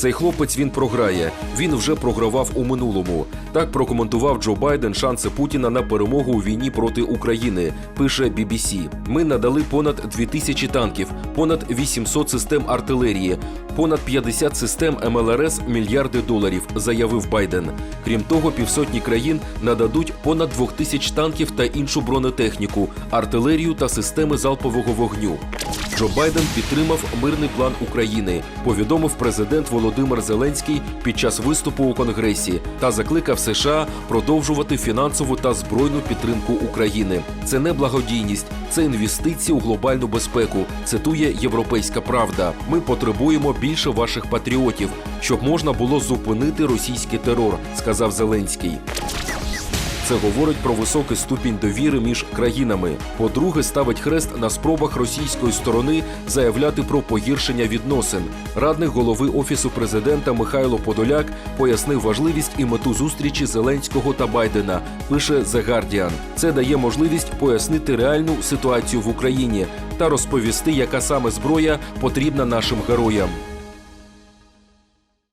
Цей хлопець він програє. Він вже програвав у минулому. Так прокоментував Джо Байден шанси Путіна на перемогу у війні проти України. Пише BBC. Ми надали понад 2000 танків, понад 800 систем артилерії, понад 50 систем МЛРС мільярди доларів, заявив Байден. Крім того, півсотні країн нададуть понад 2000 танків та іншу бронетехніку, артилерію та системи залпового вогню. Джо Байден підтримав мирний план України, повідомив президент Володимир Зеленський під час виступу у Конгресі та закликав США продовжувати фінансову та збройну підтримку України. Це не благодійність, це інвестиції у глобальну безпеку. Цитує Європейська Правда. Ми потребуємо більше ваших патріотів, щоб можна було зупинити російський терор, сказав Зеленський. Це говорить про високий ступінь довіри між країнами. По-друге, ставить хрест на спробах російської сторони заявляти про погіршення відносин. Радник голови офісу президента Михайло Подоляк пояснив важливість і мету зустрічі Зеленського та Байдена. Пише The Guardian. Це дає можливість пояснити реальну ситуацію в Україні та розповісти, яка саме зброя потрібна нашим героям.